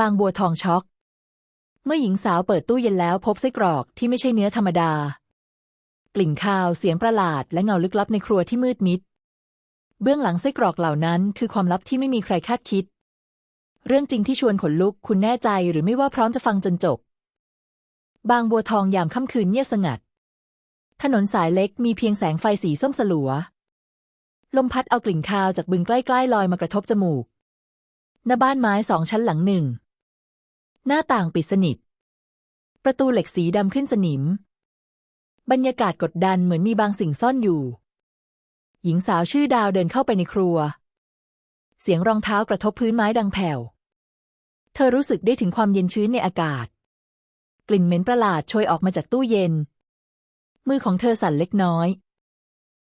บางบัวทองช็อก เมื่อหญิงสาวเปิดตู้เย็นแล้วพบไส้กรอกที่ไม่ใช่เนื้อธรรมดา กลิ่นคาวเสียงประหลาดและเงาลึกลับในครัวที่มืดมิด เบื้องหลังไส้กรอกเหล่านั้นคือความลับที่ไม่มีใครคาดคิด เรื่องจริงที่ชวนขนลุกคุณแน่ใจหรือไม่ว่าพร้อมจะฟังจนจบ บางบัวทองยามค่ำคืนเงียบสงัด ถนนสายเล็กมีเพียงแสงไฟสีส้มสลัว ลมพัดเอากลิ่นคาวจากบึงใกล้ๆลอยมากระทบจมูกหน้าบ้านไม้สองชั้นหลังหนึ่ง หน้าต่างปิดสนิท ประตูเหล็กสีดำขึ้นสนิม บรรยากาศกดดันเหมือนมีบางสิ่งซ่อนอยู่ หญิงสาวชื่อดาวเดินเข้าไปในครัว เสียงรองเท้ากระทบพื้นไม้ดังแผ่ว เธอรู้สึกได้ถึงความเย็นชื้นในอากาศ กลิ่นเหม็นประหลาดโชยออกมาจากตู้เย็น มือของเธอสั่นเล็กน้อย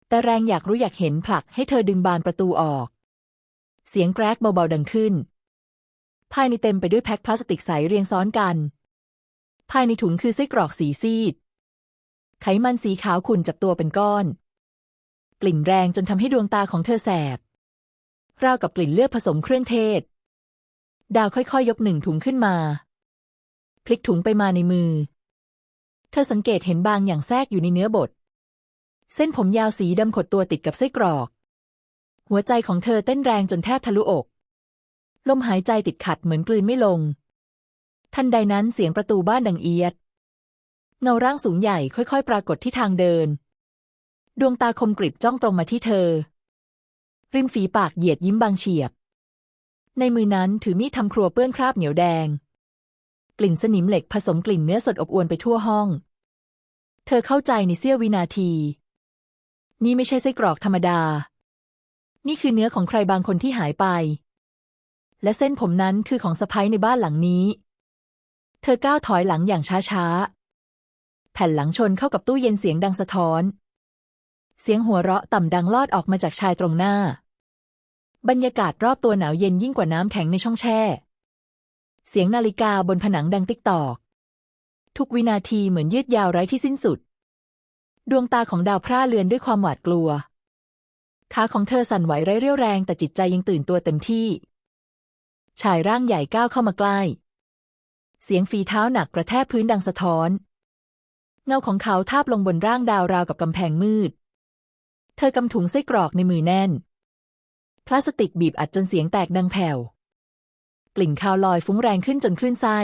แต่แรงอยากรู้อยากเห็นผลักให้เธอดึงบานประตูออก เสียงแกรกเบาๆดังขึ้น ภายในเต็มไปด้วยแพ็คพลาสติกใสเรียงซ้อนกัน ภายในถุงคือไส้กรอกสีซีด ไขมันสีขาวขุ่นจับตัวเป็นก้อน กลิ่นแรงจนทำให้ดวงตาของเธอแสบ ราวกับกลิ่นเลือดผสมเครื่องเทศ ดาวค่อยๆยยกหนึ่งถุงขึ้นมา พลิกถุงไปมาในมือ เธอสังเกตเห็นบางอย่างแทรกอยู่ในเนื้อบด เส้นผมยาวสีดำขดตัวติดกับไส้กรอก หัวใจของเธอเต้นแรงจนแทบทะลุอก ลมหายใจติดขัดเหมือนกลืนไม่ลง ทันใดนั้นเสียงประตูบ้านดังเอียด เงาร่างสูงใหญ่ค่อยๆ ปรากฏที่ทางเดิน ดวงตาคมกริบจ้องตรงมาที่เธอ ริมฝีปากเหยียดยิ้มบางเฉียบ ในมือนั้นถือมีดทำครัวเปื้อนคราบเหนียวแดง กลิ่นสนิมเหล็กผสมกลิ่นเนื้อสดอบอวนไปทั่วห้อง เธอเข้าใจในเสี้ยววินาที นี่ไม่ใช่ไส้กรอกธรรมดา นี่คือเนื้อของใครบางคนที่หายไป และเส้นผมนั้นคือของสะพ้ยในบ้านหลังนี้ เธอก้าวถอยหลังอย่างช้าๆ แผ่นหลังชนเข้ากับตู้เย็นเสียงดังสะท้อน เสียงหัวเราะต่ำดังลอดออกมาจากชายตรงหน้า บรรยากาศรอบตัวหนาวเย็นยิ่งกว่าน้ำแข็งในช่องแช่ เสียงนาฬิกาบนผนังดังติ๊กตอก ทุกวินาทีเหมือนยืดยาวไร้ที่สิ้นสุด ดวงตาของดาวพร่าเลือนด้วยความหวาดกลัวขาของเธอสั่นไหวไร้เรี่ยวแรงแต่จิตใจยังตื่นตัวเต็มที่ ชายร่างใหญ่ก้าวเข้ามาใกล้ เสียงฝีเท้าหนักกระแทกพื้นดังสะท้อน เงาของเขาทาบลงบนร่างดาวราวกับกำแพงมืด เธอกำถุงไส้กรอกในมือแน่น พลาสติกบีบอัดจนเสียงแตกดังแผ่ว กลิ่นคาวลอยฟุ้งแรงขึ้นจนคลื่นไส้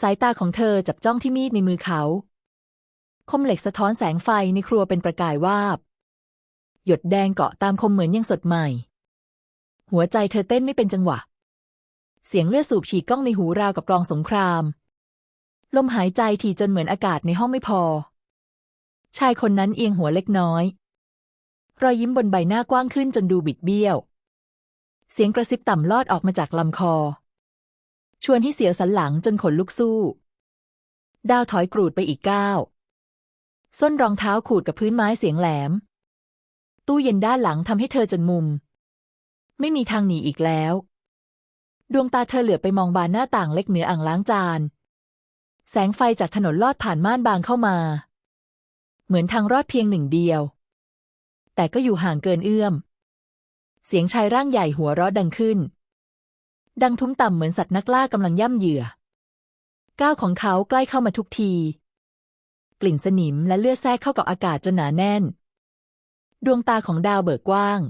สายตาของเธอจับจ้องที่มีดในมือเขาคมเหล็กสะท้อนแสงไฟในครัวเป็นประกายวาบ หยดแดงเกาะตามคมเหมือนยังสดใหม่ หัวใจเธอเต้นไม่เป็นจังหวะ เสียงเลือดสูบฉีดก้องในหูราวกับกลองสงคราม ลมหายใจถี่จนเหมือนอากาศในห้องไม่พอ ชายคนนั้นเอียงหัวเล็กน้อย รอยยิ้มบนใบหน้ากว้างขึ้นจนดูบิดเบี้ยว เสียงกระซิบต่ำลอดออกมาจากลำคอ ชวนให้เสียวสันหลังจนขนลุกสู้ ดาวถอยกรูดไปอีกก้าวส้นรองเท้าขูดกับพื้นไม้เสียงแหลม ตู้เย็นด้านหลังทำให้เธอจนมุม ไม่มีทางหนีอีกแล้ว ดวงตาเธอเหลือไปมองบานหน้าต่างเล็กเหนืออ่างล้างจาน แสงไฟจากถนนลอดผ่านม่านบางเข้ามา เหมือนทางรอดเพียงหนึ่งเดียว แต่ก็อยู่ห่างเกินเอื้อม เสียงชายร่างใหญ่หัวเราะดังขึ้น ดังทุ้มต่ำเหมือนสัตว์นักล่ากำลังย่ำเหยื่อ ก้าวของเขาใกล้เข้ามาทุกที กลิ่นสนิมและเลือดแทรกเข้ากับอากาศจนหนาแน่น ดวงตาของดาวเบิกกว้าง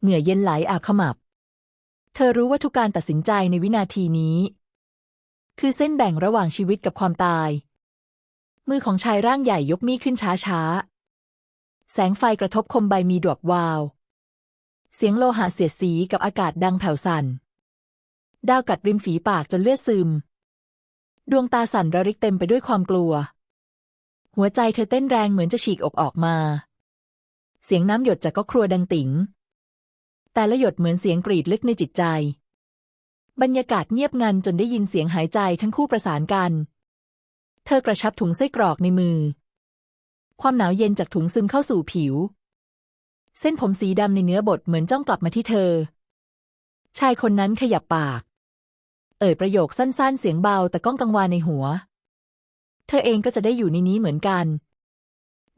เหงื่อเย็นไหลอาบขมับ เธอรู้ว่าทุกการตัดสินใจในวินาทีนี้ คือเส้นแบ่งระหว่างชีวิตกับความตาย มือของชายร่างใหญ่ยกมีดขึ้นช้าๆ แสงไฟกระทบคมใบมีดรอปวาว เสียงโลหะเสียดสีกับอากาศดังแผ่วสั่น ดาวกัดริมฝีปากจนเลือดซึม ดวงตาสั่นระริกเต็มไปด้วยความกลัว หัวใจเธอเต้นแรงเหมือนจะฉีกอกออกมา เสียงน้ำหยดจากก็ครัวดังติ๋ง แต่ละหยดเหมือนเสียงกรีดลึกในจิตใจ บรรยากาศเงียบงันจนได้ยินเสียงหายใจทั้งคู่ประสานกัน เธอกระชับถุงไส้กรอกในมือ ความหนาวเย็นจากถุงซึมเข้าสู่ผิว เส้นผมสีดำในเนื้อบดเหมือนจ้องกลับมาที่เธอ ชายคนนั้นขยับปาก เอ่ยประโยคสั้นๆ เสียงเบาแต่ก้องกังวานในหัว เธอเองก็จะได้อยู่ในนี้เหมือนกัน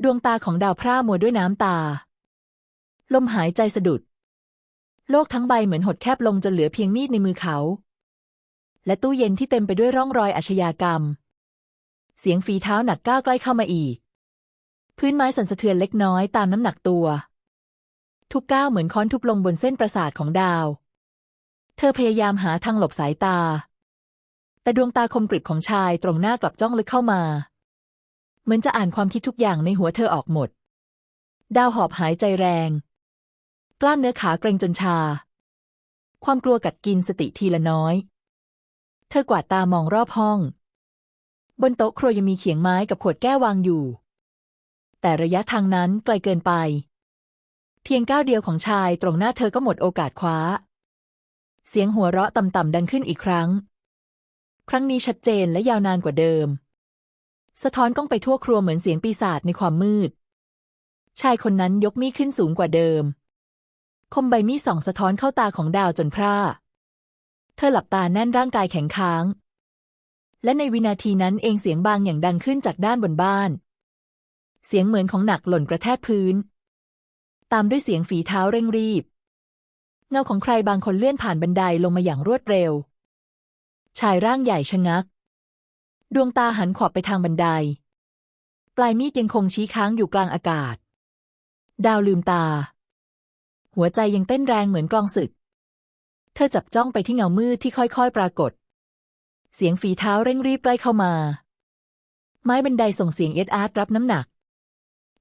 ดวงตาของดาวพร่ามัวด้วยน้ำตา ลมหายใจสะดุด โลกทั้งใบเหมือนหดแคบลงจนเหลือเพียงมีดในมือเขา และตู้เย็นที่เต็มไปด้วยร่องรอยอาชญากรรม เสียงฝีเท้าหนักก้าวใกล้เข้ามาอีก พื้นไม้สั่นสะเทือนเล็กน้อยตามน้ำหนักตัว ทุกก้าวเหมือนค้อนทุบลงบนเส้นประสาทของดาว เธอพยายามหาทางหลบสายตา แต่ดวงตาคมกริบของชายตรงหน้ากลับจ้องลึกเข้ามา เหมือนจะอ่านความคิดทุกอย่างในหัวเธอออกหมด ดาวหอบหายใจแรง กล้ามเนื้อขาเกร็งจนชา ความกลัวกัดกินสติทีละน้อย เธอกวาดตามองรอบห้อง บนโต๊ะครัวยังมีเขียงไม้กับขวดแก้ววางอยู่ แต่ระยะทางนั้นไกลเกินไป เพียงก้าวเดียวของชายตรงหน้าเธอก็หมดโอกาสคว้า เสียงหัวเราะต่ำๆดังขึ้นอีกครั้ง ครั้งนี้ชัดเจนและยาวนานกว่าเดิม สะท้อนก้องไปทั่วครัวเหมือนเสียงปีศาจในความมืด ชายคนนั้นยกมีดขึ้นสูงกว่าเดิม คมใบมีดส่องสะท้อนเข้าตาของดาวจนพร่า เธอหลับตาแน่นร่างกายแข็งค้าง และในวินาทีนั้นเองเสียงบางอย่างดังขึ้นจากด้านบนบ้าน เสียงเหมือนของหนักหล่นกระแทกพื้น ตามด้วยเสียงฝีเท้าเร่งรีบ เงาของใครบางคนเลื่อนผ่านบันไดลงมาอย่างรวดเร็ว ชายร่างใหญ่ชะงัก ดวงตาหันขวับไปทางบันได ปลายมีดยังคงชี้ค้างอยู่กลางอากาศ ดาวลืมตา หัวใจยังเต้นแรงเหมือนกลองศึก เธอจับจ้องไปที่เงามืดที่ค่อยๆ ปรากฏ เสียงฝีเท้าเร่งรีบใกล้เข้ามา ไม้บันไดส่งเสียงเอ็ดอาร์ตรับน้ำหนัก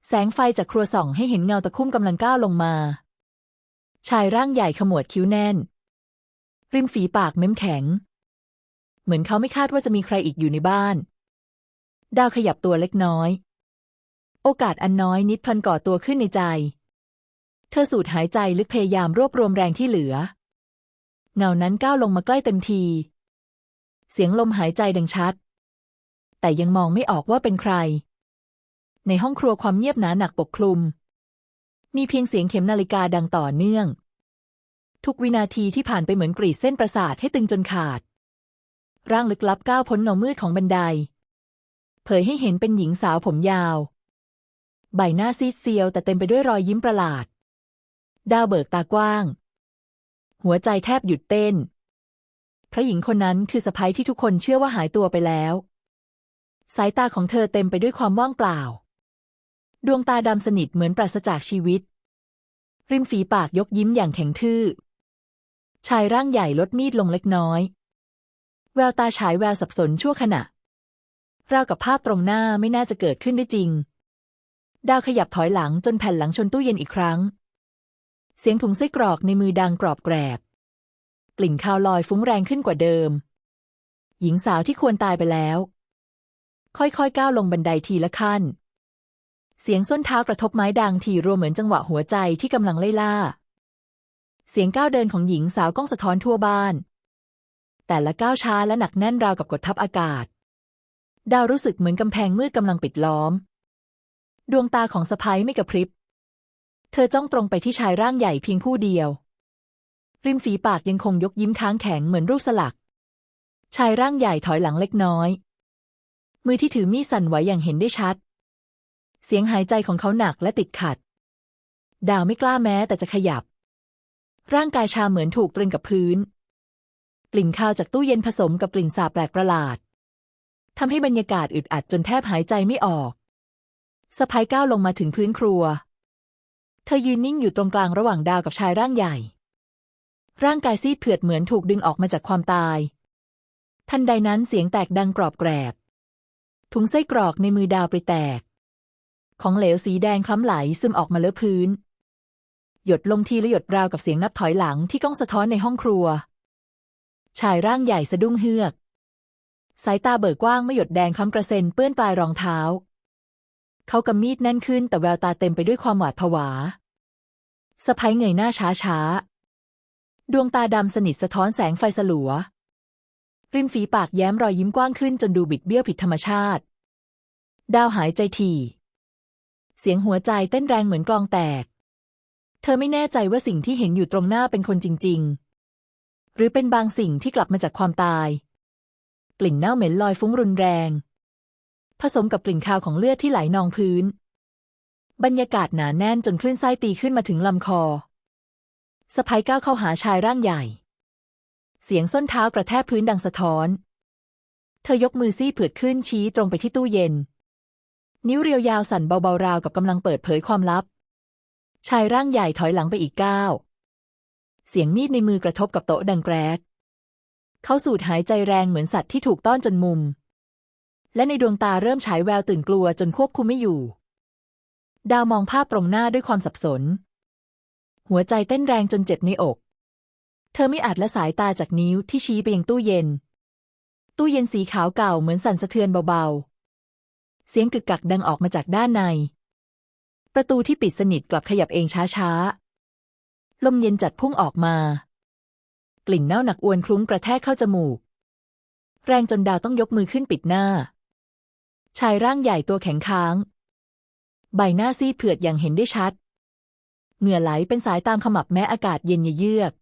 แสงไฟจากครัวส่องให้เห็นเงาตะคุ่มกำลังก้าวลงมา ชายร่างใหญ่ขมวดคิ้วแน่น ริมฝีปากเม้มแข็ง เหมือนเขาไม่คาดว่าจะมีใครอีกอยู่ในบ้าน ดาวขยับตัวเล็กน้อย โอกาสอันน้อยนิดพลันก่อตัวขึ้นในใจ เธอสูดหายใจลึกพยายามรวบรวมแรงที่เหลือ เงานั้นก้าวลงมาใกล้เต็มที เสียงลมหายใจดังชัด แต่ยังมองไม่ออกว่าเป็นใคร ในห้องครัวความเงียบหนาหนักปกคลุม มีเพียงเสียงเข็มนาฬิกาดังต่อเนื่อง ทุกวินาทีที่ผ่านไปเหมือนกรีดเส้นประสาทให้ตึงจนขาด ร่างลึกลับก้าวพ้นเงามืดของบันได เผยให้เห็นเป็นหญิงสาวผมยาว ใบหน้าซีดเซียวแต่เต็มไปด้วยรอยยิ้มประหลาด ดาวเบิกตากว้าง หัวใจแทบหยุดเต้น พระหญิงคนนั้นคือสะพ้ยที่ทุกคนเชื่อว่าหายตัวไปแล้ว สายตาของเธอเต็มไปด้วยความว่างเปล่า ดวงตาดำสนิทเหมือนปราศจากชีวิต ริมฝีปากยกยิ้มอย่างแข็งทื่อ ชายร่างใหญ่ลดมีดลงเล็กน้อย แววตาฉายแววสับสนชั่วขณะราวกับภาพตรงหน้าไม่น่าจะเกิดขึ้นได้จริง ดาวขยับถอยหลังจนแผ่นหลังชนตู้เย็นอีกครั้ง เสียงถุงไส้กรอกในมือดังกรอบแกรบ กลิ่นคาวลอยฟุ้งแรงขึ้นกว่าเดิม หญิงสาวที่ควรตายไปแล้ว ค่อยๆก้าวลงบันไดทีละขั้น เสียงส้นเท้ากระทบไม้ดังทีรัวเหมือนจังหวะหัวใจที่กำลังไล่ล่า เสียงก้าวเดินของหญิงสาวก้องสะท้อนทั่วบ้าน แต่ละก้าวช้าและหนักแน่นราวกับกดทับอากาศ ดาวรู้สึกเหมือนกำแพงมืดกำลังปิดล้อม ดวงตาของสะพ้ยไม่กระพริบ เธอจ้องตรงไปที่ชายร่างใหญ่เพียงผู้เดียว ริมฝีปากยังคงยกยิ้มค้างแข็งเหมือนรูปสลัก ชายร่างใหญ่ถอยหลังเล็กน้อย มือที่ถือมีดสั่นไหวอย่างเห็นได้ชัด เสียงหายใจของเขาหนักและติดขัด ดาวไม่กล้าแม้แต่จะขยับ ร่างกายชาเหมือนถูกตรึงกับพื้น กลิ่นคาวจากตู้เย็นผสมกับกลิ่นสาบแปลกประหลาดทำให้บรรยากาศอึดอัดจนแทบหายใจไม่ออกสะพายก้าวลงมาถึงพื้นครัว เธอยืนนิ่งอยู่ตรงกลางระหว่างดาวกับชายร่างใหญ่ ร่างกายซีดเผือดเหมือนถูกดึงออกมาจากความตาย ทันใดนั้นเสียงแตกดังกรอบแกรบ ถุงไส้กรอกในมือดาวไปแตก ของเหลวสีแดงคล้ำไหลซึมออกมาเลอะพื้น หยดลงทีละหยดราวกับเสียงนับถอยหลังที่ก้องสะท้อนในห้องครัว ชายร่างใหญ่สะดุ้งเฮือก สายตาเบิกกว้างไม่หยดแดงคล้ำกระเซ็นเปื้อนปลายรองเท้า เขากำมีดแน่นขึ้นแต่แววตาเต็มไปด้วยความหวาดผวา สะพ้ยเงยหน้าช้าช้า ดวงตาดำสนิทสะท้อนแสงไฟสลัว ริมฝีปากแย้มรอยยิ้มกว้างขึ้นจนดูบิดเบี้ยวผิดธรรมชาติ ดาวหายใจถี่เสียงหัวใจเต้นแรงเหมือนกลองแตก เธอไม่แน่ใจว่าสิ่งที่เห็นอยู่ตรงหน้าเป็นคนจริง ๆ หรือเป็นบางสิ่งที่กลับมาจากความตาย กลิ่นเน่าเหม็นลอยฟุ้งรุนแรง ผสมกับกลิ่นคาวของเลือดที่ไหลนองพื้น บรรยากาศหนาแน่นจนคลื่นไส้ตีขึ้นมาถึงลำคอสะพายก้าวเข้าหาชายร่างใหญ่ เสียงส้นเท้ากระแทกพื้นดังสะท้อน เธอยกมือซี่เผือดขึ้นชี้ตรงไปที่ตู้เย็น นิ้วเรียวยาวสั่นเบาๆราวกับกำลังเปิดเผยความลับ ชายร่างใหญ่ถอยหลังไปอีกก้าวเสียงมีดในมือกระทบกับโต๊ะดังแกรก เขาสูดหายใจแรงเหมือนสัตว์ที่ถูกต้อนจนมุม และในดวงตาเริ่มฉายแววตื่นกลัวจนควบคุมไม่อยู่ ดาวมองภาพตรงหน้าด้วยความสับสน หัวใจเต้นแรงจนเจ็บในอก เธอไม่อาจละสายตาจากนิ้วที่ชี้ไปยังตู้เย็น ตู้เย็นสีขาวเก่าเหมือนสั่นสะเทือนเบาๆ เสียงกึกกักดังออกมาจากด้านใน ประตูที่ปิดสนิทกลับขยับเองช้าๆ ลมเย็นจัดพุ่งออกมา กลิ่นเน่าหนักอวนคลุ้งกระแทกเข้าจมูก แรงจนดาวต้องยกมือขึ้นปิดหน้า ชายร่างใหญ่ตัวแข็งค้าง ใบหน้าซีดเผือดอย่างเห็นได้ชัด เหงื่อไหลเป็นสายตามขมับแม้อากาศเย็นเยือก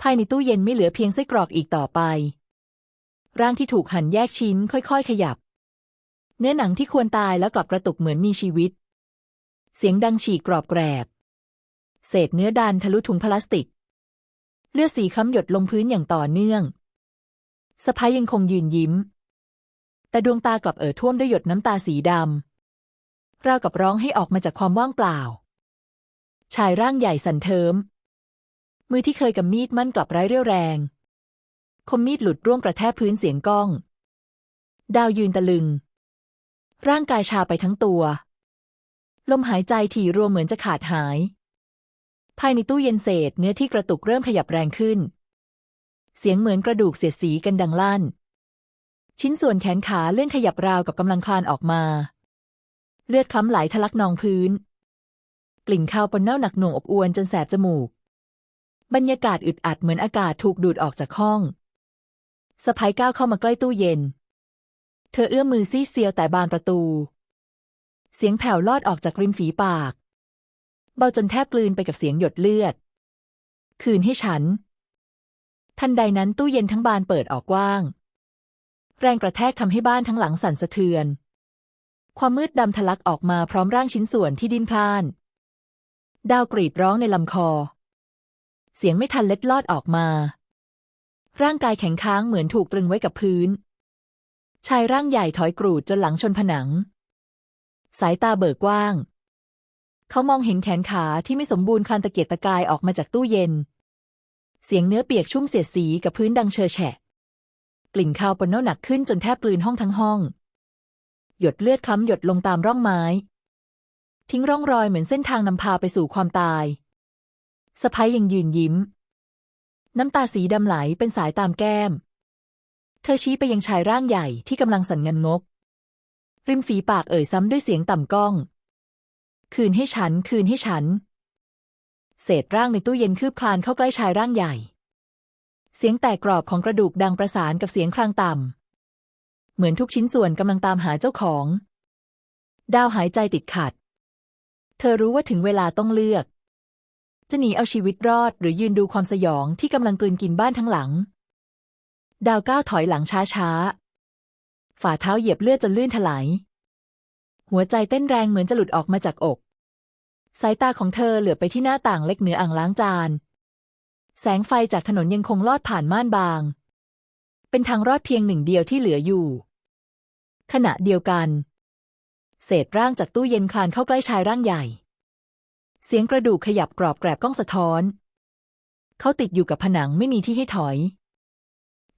ภายในตู้เย็นไม่เหลือเพียงไส้กรอกอีกต่อไป ร่างที่ถูกหั่นแยกชิ้นค่อยๆ ขยับ เนื้อหนังที่ควรตายแล้วกลับกระตุกเหมือนมีชีวิต เสียงดังฉีกกรอบแกรบ เศษเนื้อดันทะลุถุงพลาสติก เลือดสีค้ำหยดลงพื้นอย่างต่อเนื่องสะพ้ายยังคงยืนยิ้ม แต่ดวงตากลับเอ่อท่วมด้วยหยดน้ำตาสีดำ ราวกับร้องให้ออกมาจากความว่างเปล่า ชายร่างใหญ่สันเทิม มือที่เคยกำมีดมั่นกลับไร้เรี่ยวแรง คมมีดหลุดร่วงกระแทกพื้นเสียงก้อง ดาวยืนตะลึง ร่างกายชาไปทั้งตัว ลมหายใจถี่รัวเหมือนจะขาดหาย ภายในตู้เย็นเศษเนื้อที่กระตุกเริ่มขยับแรงขึ้น เสียงเหมือนกระดูกเสียดสีกันดังลั่น ชิ้นส่วนแขนขาเลื่อนขยับราวกับกำลังคลานออกมา เลือดคล้ำไหลทะลักนองพื้น กลิ่นคาวปนเน่าหนักหน่วงอบอวนจนแสบจมูก บรรยากาศอึดอัดเหมือนอากาศถูกดูดออกจากห้องสะพายก้าวเข้ามาใกล้ตู้เย็น เธอเอื้อมมือซี่เซียวแต่บานประตู เสียงแผ่วลอดออกจากริมฝีปาก เบาจนแทบกลืนไปกับเสียงหยดเลือด คืนให้ฉัน ทันใดนั้นตู้เย็นทั้งบานเปิดออกกว้าง แรงกระแทกทำให้บ้านทั้งหลังสั่นสะเทือน ความมืดดำทะลักออกมาพร้อมร่างชิ้นส่วนที่ดิ้นพล่าน ดาวกรีดร้องในลำคอ เสียงไม่ทันเล็ดลอดออกมา ร่างกายแข็งค้างเหมือนถูกตรึงไว้กับพื้น ชายร่างใหญ่ถอยกรูดจนหลังชนผนัง สายตาเบิกกว้าง เขามองเห็นแขนขาที่ไม่สมบูรณ์คลานตะเกียกตะกายออกมาจากตู้เย็น เสียงเนื้อเปียกชุ่มเสียดสีกับพื้นดังเชอแฉะ กลิ่นคาวปนเน่าหนักขึ้นจนแทบกลืนห้องทั้งห้อง หยดเลือดคล้ำหยดลงตามร่องไม้ ทิ้งร่องรอยเหมือนเส้นทางนำพาไปสู่ความตายสะพ้ยยังยืนยิ้ม น้ำตาสีดำไหลเป็นสายตามแก้ม เธอชี้ไปยังชายร่างใหญ่ที่กำลังสั่นเงันงก ริมฝีปากเอ่ยซ้ำด้วยเสียงต่ำก้อง คืนให้ฉัน คืนให้ฉัน เศษร่างในตู้เย็นคืบคลานเข้าใกล้ชายร่างใหญ่ เสียงแตกกรอบของกระดูกดังประสานกับเสียงครางต่ำ เหมือนทุกชิ้นส่วนกำลังตามหาเจ้าของ ดาวหายใจติดขัด เธอรู้ว่าถึงเวลาต้องเลือก จะหนีเอาชีวิตรอดหรือยืนดูความสยองที่กำลังกลืนกินบ้านทั้งหลัง ดาวก้าวถอยหลังช้าๆ ฝ่าเท้าเหยียบเลือดจนลื่นถลาย หัวใจเต้นแรงเหมือนจะหลุดออกมาจากอก สายตาของเธอเหลือไปที่หน้าต่างเล็กเหนืออ่างล้างจาน แสงไฟจากถนนยังคงลอดผ่านม่านบางเป็นทางรอดเพียงหนึ่งเดียวที่เหลืออยู่ ณะเดียวกัน เศษร่างจากตู้เย็นคลานเข้าใกล้ชายร่างใหญ่ เสียงกระดูกขยับกรอบแกรบก้องสะท้อน เขาติดอยู่กับผนังไม่มีที่ให้ถอย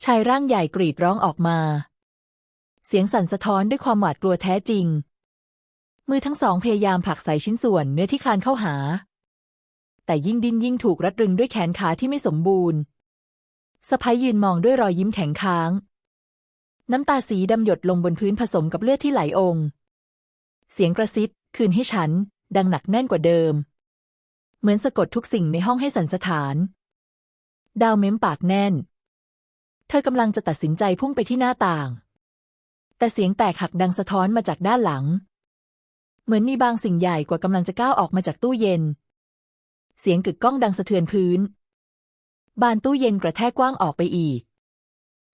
ชายร่างใหญ่กรีดร้องออกมา เสียงสั่นสะท้อนด้วยความหวาดกลัวแท้จริง มือทั้งสองพยายามผลักใส่ชิ้นส่วนเนื้อที่คลานเข้าหา แต่ยิ่งดิ้นยิ่งถูกรัดรึงด้วยแขนขาที่ไม่สมบูรณ์สะพ้ายยืนมองด้วยรอยยิ้มแข็งค้าง น้ำตาสีดำหยดลงบนพื้นผสมกับเลือดที่ไหลองค์เสียงกระซิบคืนให้ฉัน ดังหนักแน่นกว่าเดิม เหมือนสะกดทุกสิ่งในห้องให้สันสะท้าน ดาวเม้มปากแน่น เธอกำลังจะตัดสินใจพุ่งไปที่หน้าต่าง แต่เสียงแตกหักดังสะท้อนมาจากด้านหลัง เหมือนมีบางสิ่งใหญ่กว่ากำลังจะก้าวออกมาจากตู้เย็น เสียงกึกก้องดังสะเทือนพื้น บานตู้เย็นกระแทกกว้างออกไปอีก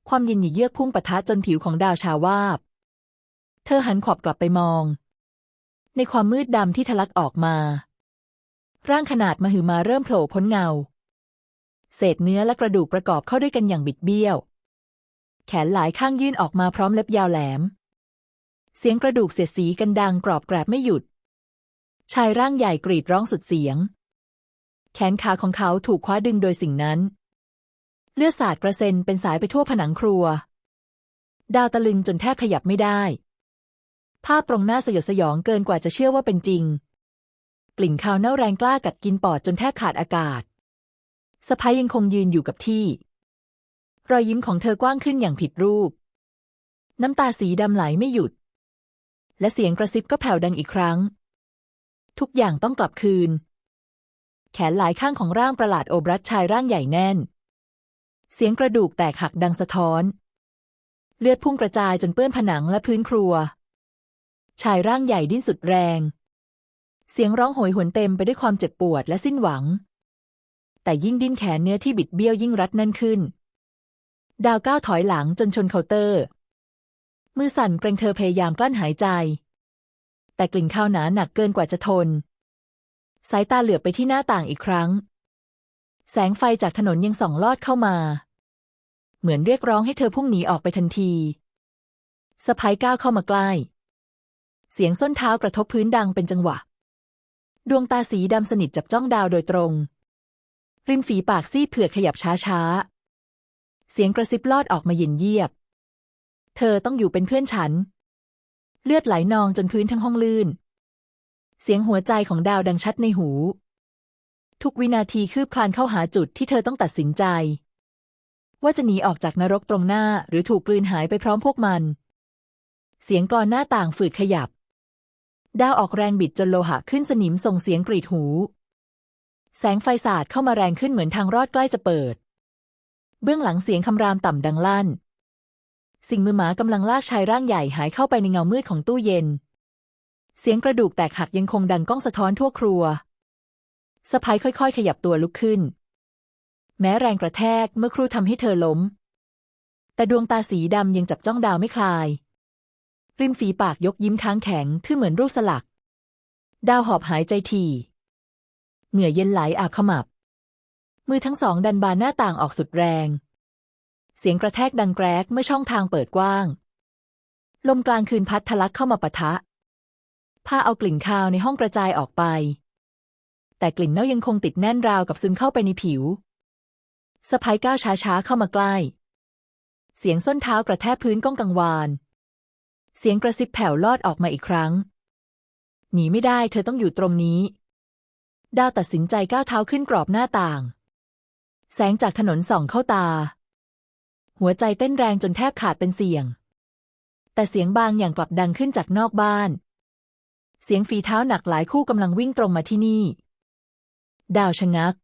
ความเย็นหยิ่เยือกพุ่งปะทะจนผิวของดาวชาวาบ เธอหันขอบกลับไปมอง ในความมืดดำที่ทะลักออกมา ร่างขนาดมหึมาเริ่มโผล่พ้นเงา เศษเนื้อและกระดูกประกอบเข้าด้วยกันอย่างบิดเบี้ยว แขนหลายข้างยื่นออกมาพร้อมเล็บยาวแหลม เสียงกระดูกเสียดสีกันดังกรอบแกรบไม่หยุด ชายร่างใหญ่กรีดร้องสุดเสียง แขนขาของเขาถูกคว้าดึงโดยสิ่งนั้น เลือดสาดกระเซ็นเป็นสายไปทั่วผนังครัว ดาวตะลึงจนแทบขยับไม่ได้ ภาพตรงหน้าสยดสยองเกินกว่าจะเชื่อว่าเป็นจริง กลิ่นคาวเน่าแรงกล้ากัดกินปอดจนแทบขาดอากาศสะพายยังคงยืนอยู่กับที่ รอยยิ้มของเธอกว้างขึ้นอย่างผิดรูป น้ำตาสีดำไหลไม่หยุด และเสียงกระซิบก็แผ่วดังอีกครั้ง ทุกอย่างต้องกลับคืน แขนหลายข้างของร่างประหลาดโอบรัดชายร่างใหญ่แน่น เสียงกระดูกแตกหักดังสะท้อน เลือดพุ่งกระจายจนเปื้อนผนังและพื้นครัว ชายร่างใหญ่ดิ้นสุดแรง เสียงร้องโหยหวนเต็มไปด้วยความเจ็บปวดและสิ้นหวัง แต่ยิ่งดิ้นแขนเนื้อที่บิดเบี้ยวยิ่งรัดแน่นขึ้น ดาวก้าวถอยหลังจนชนเคาน์เตอร์ มือสั่นเกรงเธอพยายามกลั้นหายใจ แต่กลิ่นข้าวหนาหนักเกินกว่าจะทน สายตาเหลือบไปที่หน้าต่างอีกครั้ง แสงไฟจากถนนยังส่องลอดเข้ามา เหมือนเรียกร้องให้เธอพุ่งหนีออกไปทันทีสะพายก้าวเข้ามาใกล้ เสียงส้นเท้ากระทบพื้นดังเป็นจังหวะ ดวงตาสีดำสนิทจับจ้องดาวโดยตรง ริมฝีปากซีดเผือกขยับช้าๆ เสียงกระซิบลอดออกมาเย็นเยียบ เธอต้องอยู่เป็นเพื่อนฉัน เลือดไหลนองจนพื้นทั้งห้องลื่น เสียงหัวใจของดาวดังชัดในหู ทุกวินาทีคืบคลานเข้าหาจุดที่เธอต้องตัดสินใจ ว่าจะหนีออกจากนรกตรงหน้าหรือถูกกลืนหายไปพร้อมพวกมัน เสียงกรอนหน้าต่างฝืดขยับ ดาวออกแรงบิดจนโลหะขึ้นสนิมส่งเสียงกรีดหู แสงไฟสาดเข้ามาแรงขึ้นเหมือนทางรอดใกล้จะเปิด เบื้องหลังเสียงคำรามต่ำดังลั่น สิ่งมือหมากำลังลากชายร่างใหญ่หายเข้าไปในเงามืดของตู้เย็น เสียงกระดูกแตกหักยังคงดังก้องสะท้อนทั่วครัว สะพายค่อย ๆ ขยับตัวลุกขึ้น แม้แรงกระแทกเมื่อครู่ทำให้เธอล้ม แต่ดวงตาสีดำยังจับจ้องดาวไม่คลาย ริมฝีปากยกยิ้มค้างแข็งคือเหมือนรูปสลัก ดาวหอบหายใจถี่เหงื่อเย็นไหลอาบขมับ มือทั้งสองดันบานหน้าต่างออกสุดแรง เสียงกระแทกดังแกรกเมื่อช่องทางเปิดกว้าง ลมกลางคืนพัดทะลักเข้ามาปะทะ ผ้าเอากลิ่นคาวในห้องกระจายออกไป แต่กลิ่นเน่ายังคงติดแน่นราวกับซึมเข้าไปในผิวสะพายก้าวช้าๆเข้ามาใกล้ เสียงส้นเท้ากระแทกพื้นก้องกังวาน เสียงกระซิบแผ่วลอดออกมาอีกครั้ง หนีไม่ได้เธอต้องอยู่ตรงนี้ ดาวตัดสินใจก้าวเท้าขึ้นกรอบหน้าต่าง แสงจากถนนส่องเข้าตา หัวใจเต้นแรงจนแทบขาดเป็นเสียง แต่เสียงบางอย่างกลับดังขึ้นจากนอกบ้าน เสียงฝีเท้าหนักหลายคู่กำลังวิ่งตรงมาที่นี่ ดาวชะงัก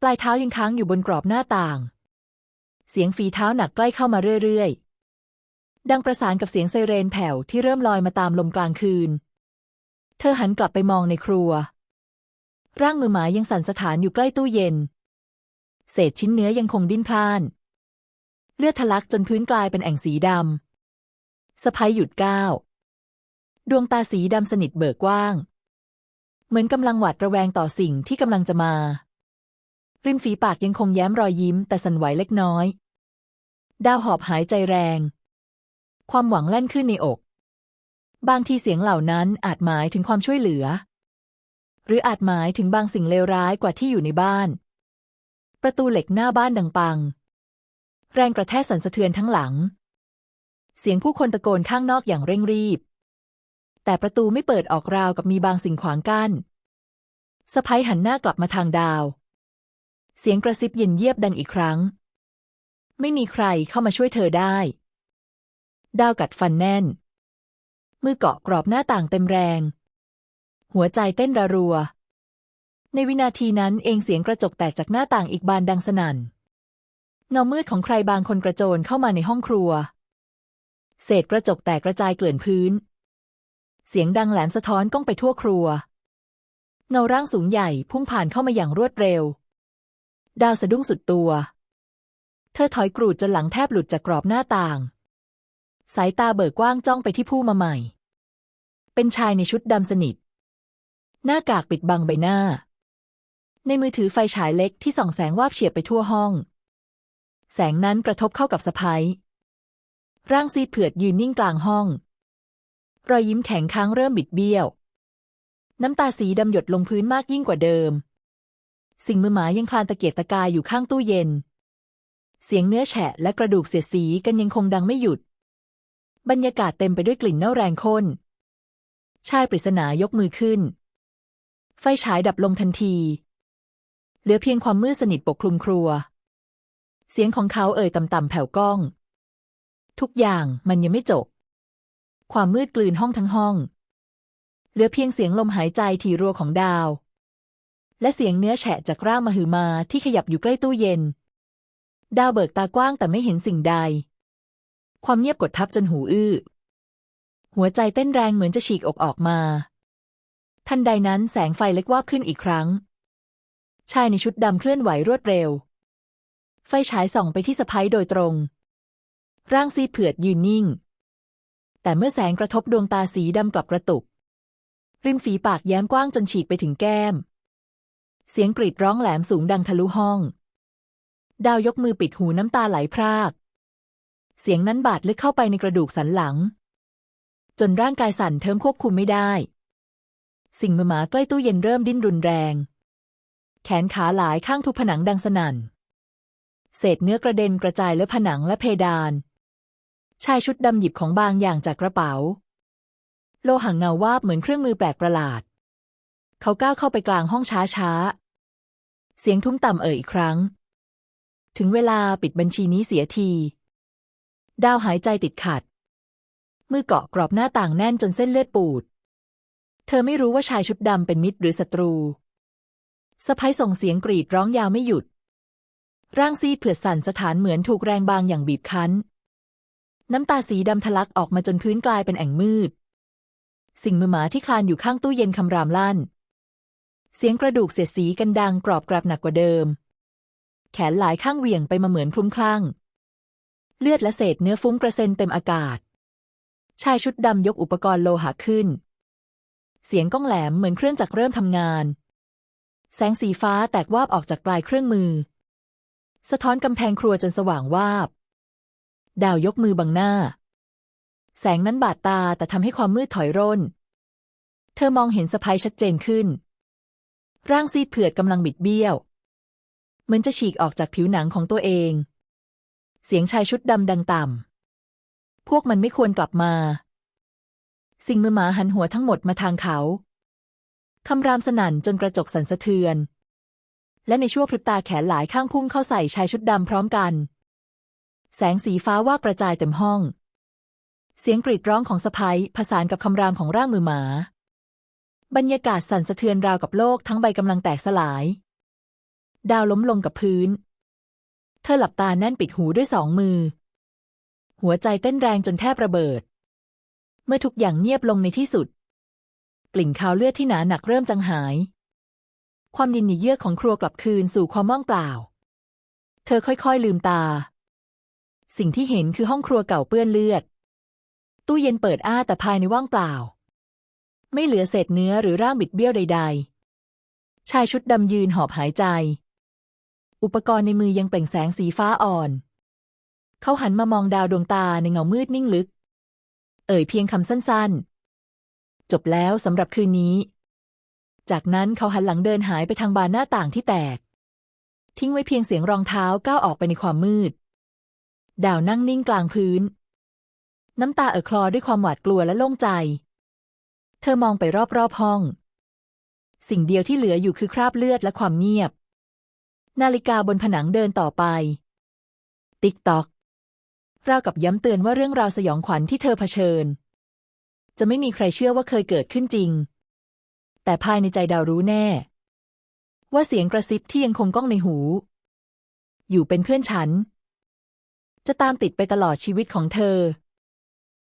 ปลายเท้ายังค้างอยู่บนกรอบหน้าต่าง เสียงฝีเท้าหนักใกล้เข้ามาเรื่อยๆ ดังประสานกับเสียงไซเรนแผ่วที่เริ่มลอยมาตามลมกลางคืน เธอหันกลับไปมองในครัว ร่างมือหมายยังสั่นสถานอยู่ใกล้ตู้เย็น เศษชิ้นเนื้อยังคงดิ้นพล่าน เลือดทะลักจนพื้นกลายเป็นแอ่งสีดำสะพายหยุดก้าว ดวงตาสีดำสนิทเบิกกว้าง เหมือนกำลังหวาดระแวงต่อสิ่งที่กำลังจะมา ริมฝีปากยังคงแย้มรอยยิ้มแต่สั่นไหวเล็กน้อย ดาวหอบหายใจแรง ความหวังแล่นขึ้นในอก บางทีเสียงเหล่านั้นอาจหมายถึงความช่วยเหลือ หรืออาจหมายถึงบางสิ่งเลวร้ายกว่าที่อยู่ในบ้าน ประตูเหล็กหน้าบ้านดังปัง แรงกระแทกสั่นสะเทือนทั้งหลัง เสียงผู้คนตะโกนข้างนอกอย่างเร่งรีบ แต่ประตูไม่เปิดออกราวกับมีบางสิ่งขวางกัน้นสะพ้ยหันหน้ากลับมาทางดาว เสียงกระซิบเย็นเยียบดังอีกครั้ง ไม่มีใครเข้ามาช่วยเธอได้ ดาวกัดฟันแน่น มือเกาะกรอบหน้าต่างเต็มแรง หัวใจเต้นระรัว ในวินาทีนั้นเองเสียงกระจกแตกจากหน้าต่างอีกบานดังสนั่นเงามืดของใครบางคนกระโจนเข้ามาในห้องครัว เศษกระจกแตกกระจายเกลื่อนพื้น เสียงดังแหลมสะท้อนก้องไปทั่วครัว เงาร่างสูงใหญ่พุ่งผ่านเข้ามาอย่างรวดเร็ว ดาวสะดุ้งสุดตัว เธอถอยกรูดจนหลังแทบหลุดจากกรอบหน้าต่าง สายตาเบิกกว้างจ้องไปที่ผู้มาใหม่ เป็นชายในชุดดำสนิท หน้ากากปิดบังใบหน้า ในมือถือไฟฉายเล็กที่ส่องแสงวาบเฉียบไปทั่วห้อง แสงนั้นกระทบเข้ากับสะพ้ายร่างซีดเผือดยืนนิ่งกลางห้อง รอยยิ้มแข็งค้างเริ่มบิดเบี้ยว น้ำตาสีดำหยดลงพื้นมากยิ่งกว่าเดิม สิ่งมือหมายังคลานตะเกียกตะกายอยู่ข้างตู้เย็น เสียงเนื้อแฉะและกระดูกเสียดสีกันยังคงดังไม่หยุด บรรยากาศเต็มไปด้วยกลิ่นเน่าแรงข้น ชายปริศนายกมือขึ้น ไฟฉายดับลงทันที เหลือเพียงความมืดสนิทปกคลุมครัว เสียงของเขาเอ่ยต่ำๆแผ่วก้อง ทุกอย่างมันยังไม่จบ ความมืดกลืนห้องทั้งห้อง เหลือเพียงเสียงลมหายใจถี่รัวของดาว และเสียงเนื้อแฉะจากร่างมหึมาที่ขยับอยู่ใกล้ตู้เย็น ดาวเบิกตากว้างแต่ไม่เห็นสิ่งใด ความเงียบกดทับจนหูอื้อ หัวใจเต้นแรงเหมือนจะฉีกอกออกมา ทันใดนั้นแสงไฟเล็กวาบขึ้นอีกครั้ง ชายในชุดดำเคลื่อนไหวรวดเร็ว ไฟฉายส่องไปที่สะพ้ายโดยตรง ร่างซีเผือดยืนนิ่ง แต่เมื่อแสงกระทบดวงตาสีดำกลับกระตุก ริมฝีปากแย้มกว้างจนฉีกไปถึงแก้ม เสียงกรีดร้องแหลมสูงดังทะลุห้อง ดาวยกมือปิดหูน้ำตาไหลพราก เสียงนั้นบาดลึกเข้าไปในกระดูกสันหลัง จนร่างกายสั่นเทิมควบคุมไม่ได้ สิ่งมือหมาใกล้ตู้เย็นเริ่มดิ้นรุนแรง แขนขาหลายข้างทุบผนังดังสนั่น เศษเนื้อกระเด็นกระจายและผนังและเพดาน ชายชุดดำหยิบของบางอย่างจากกระเป๋า โลหังเงาวาบเหมือนเครื่องมือแปลกประหลาด เขาก้าวเข้าไปกลางห้องช้าช้าๆเสียงทุ้มต่ำเอ่ยอีกครั้ง ถึงเวลาปิดบัญชีนี้เสียที ดาวหายใจติดขัด มือเกาะกรอบหน้าต่างแน่นจนเส้นเลือดปูด เธอไม่รู้ว่าชายชุดดำเป็นมิตรหรือศัตรูสะพ้ายส่งเสียงกรีดร้องยาวไม่หยุด ร่างซีดเผือดสั่นสถานเหมือนถูกแรงบางอย่างบีบคั้น น้ำตาสีดำทะลักออกมาจนพื้นกลายเป็นแอ่งมืด สิ่งมือหมาที่คลานอยู่ข้างตู้เย็นคำรามลั่น เสียงกระดูกเสียดสีกันดังกรอบกรับหนักกว่าเดิม แขนหลายข้างเหวี่ยงไปมาเหมือนคลุ้มคลั่ง เลือดและเศษเนื้อฟุ้งกระเซ็นเต็มอากาศ ชายชุดดำยกอุปกรณ์โลหะขึ้น เสียงก้องแหลมเหมือนเครื่องจักรเริ่มทำงาน แสงสีฟ้าแตกวาบออกจากปลายเครื่องมือ สะท้อนกำแพงครัวจนสว่างวาบ ดาวยกมือบังหน้า แสงนั้นบาดตาแต่ทำให้ความมืดถอยร่น เธอมองเห็นสะพายชัดเจนขึ้น ร่างซีดเผือดกำลังบิดเบี้ยว เหมือนจะฉีกออกจากผิวหนังของตัวเอง เสียงชายชุดดำดังต่ำ พวกมันไม่ควรกลับมา สิ่งมือหมาหันหัวทั้งหมดมาทางเขา คำรามสนั่นจนกระจกสั่นสะเทือน และในชั่วพริบตาแขนหลายข้างพุ่งเข้าใส่ชายชุดดำพร้อมกัน แสงสีฟ้าว่ากระจายเต็มห้อง เสียงกรีดร้องของสะพ้ายผสานกับคำรามของร่างมือหมา บรรยากาศสั่นสะเทือนราวกับโลกทั้งใบกำลังแตกสลาย ดาวล้มลงกับพื้น เธอหลับตาแน่นปิดหูด้วยสองมือ หัวใจเต้นแรงจนแทบระเบิด เมื่อทุกอย่างเงียบลงในที่สุด กลิ่นคาวเลือดที่หนาหนักเริ่มจางหาย ความยินดีเยือกของครัวกลับคืนสู่ความว่างเปล่า เธอค่อยๆลืมตา สิ่งที่เห็นคือห้องครัวเก่าเปื้อนเลือด ตู้เย็นเปิดอ้าแต่ภายในว่างเปล่า ไม่เหลือเศษเนื้อหรือร่างบิดเบี้ยวใด ๆ ชายชุดดำยืนหอบหายใจ อุปกรณ์ในมือยังเปล่งแสงสีฟ้าอ่อน เขาหันมามองดาวดวงตาในเงามืดนิ่งลึก เอ่ยเพียงคำสั้นๆ จบแล้วสำหรับคืนนี้ จากนั้นเขาหันหลังเดินหายไปทางบานหน้าต่างที่แตก ทิ้งไว้เพียงเสียงรองเท้าก้าวออกไปในความมืด ดาวนั่งนิ่งกลางพื้น น้ำตาเอ่อคลอด้วยความหวาดกลัวและโล่งใจ เธอมองไปรอบๆห้อง สิ่งเดียวที่เหลืออยู่คือคราบเลือดและความเงียบ นาฬิกาบนผนังเดินต่อไป ติ๊กตอกราวกับย้ำเตือนว่าเรื่องราวสยองขวัญที่เธอเผชิญ จะไม่มีใครเชื่อว่าเคยเกิดขึ้นจริง แต่ภายในใจดาวรู้แน่ ว่าเสียงกระซิบที่ยังคงก้องในหู อยู่เป็นเพื่อนฉัน จะตามติดไปตลอดชีวิตของเธอ